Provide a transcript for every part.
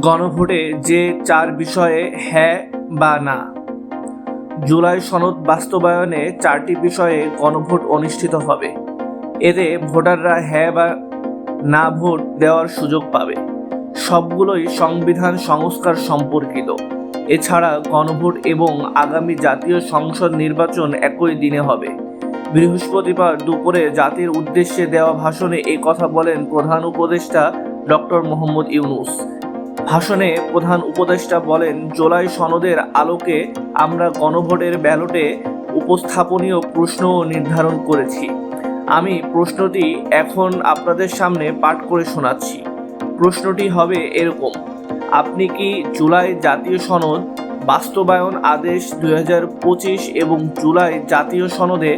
গণভোটে যে চার বিষয়ে হ্যাঁ বা না। জুলাই সনদ বাস্তবায়নে চারটি বিষয়ে গণভোট অনুষ্ঠিত হবে। এতে ভোটাররা হ্যাঁ বা না ভোট দেওয়ার সুযোগ পাবে। সবগুলোই সংবিধান সংস্কার সম্পর্কিত। এছাড়া গণভোট এবং আগামী জাতীয় সংসদ নির্বাচন একই দিনে হবে। বৃহস্পতিবার দুপুরে জাতির উদ্দেশ্যে দেওয়া ভাষণে এই কথা বলেন প্রধান উপদেষ্টা ডক্টর মোহাম্মদ ইউনুস। ভাষণে প্রধান উপদেষ্টা বলেন, জুলাই সনদের আলোকে আমরা গণভোটের ব্যালটে উপস্থাপনীয় প্রশ্ন নির্ধারণ করেছি। আমি প্রশ্নটি এখন আপনাদের সামনে পাঠ করে শোনাচ্ছি। প্রশ্নটি হবে এরকম, আপনি কি জুলাই জাতীয় সনদ, বাস্তবায়ন আদেশ দুই হাজার পঁচিশ এবং জুলাই জাতীয় সনদে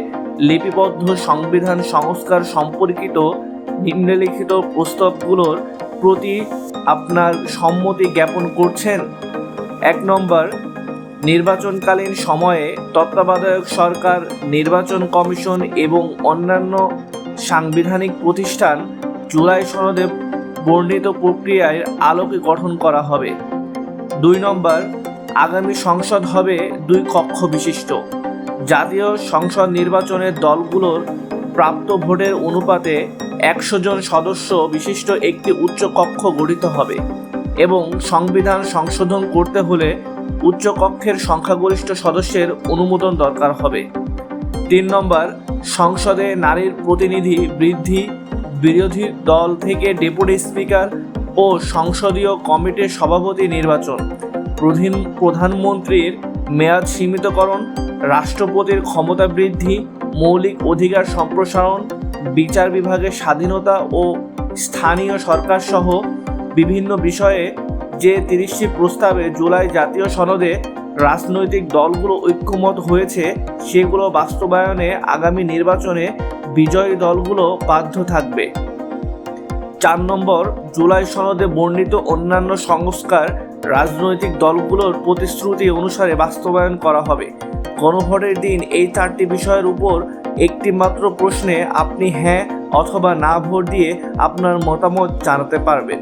লিপিবদ্ধ সংবিধান সংস্কার সম্পর্কিত নিম্নলিখিত প্রস্তাবগুলোর প্রতি আপনার সম্মতি জ্ঞাপন করছেন। এক নম্বর, নির্বাচনকালীন সময়ে তত্ত্বাবধায়ক সরকার, নির্বাচন কমিশন এবং অন্যান্য সাংবিধানিক প্রতিষ্ঠান জুলাই সনদে বর্ণিত প্রক্রিয়ায় আলোকে গঠন করা হবে। দুই নম্বর, আগামী সংসদ হবে দুই কক্ষ বিশিষ্ট। জাতীয় সংসদ নির্বাচনের দলগুলোর প্রাপ্ত ভোটের অনুপাতে একশো জন সদস্য বিশিষ্ট একটি উচ্চ কক্ষ গঠিত হবে এবং সংবিধান সংশোধন করতে হলে উচ্চ কক্ষের সংখ্যাগরিষ্ঠ সদস্যের অনুমোদন দরকার হবে। তিন নম্বর, সংসদে নারীর প্রতিনিধি বৃদ্ধি, বিরোধী দল থেকে ডেপুটি স্পিকার ও সংসদীয় কমিটির সভাপতি নির্বাচন। প্রধান প্রধানমন্ত্রীর মেয়াদ সীমিতকরণ, রাষ্ট্রপতির ক্ষমতা বৃদ্ধি, মৌলিক অধিকার সম্প্রসারণ, বিচার বিভাগের স্বাধীনতা ও স্থানীয় সরকার সহ বিভিন্ন বিষয়ে যে তিরিশটি প্রস্তাবে জুলাই জাতীয় সনদে রাজনৈতিক দলগুলো ঐক্যমত হয়েছে, সেগুলো বাস্তবায়নে আগামী নির্বাচনে বিজয়ী দলগুলো বাধ্য থাকবে। চার নম্বর, জুলাই সনদে বর্ণিত অন্যান্য সংস্কার রাজনৈতিক দলগুলোর প্রতিশ্রুতি অনুসারে বাস্তবায়ন করা হবে। গণভোটের দিন এই চারটি বিষয়ের উপর একটি মাত্র প্রশ্নে আপনি হ্যাঁ অথবা না ভোট দিয়ে আপনার মতামত জানাতে পারবেন।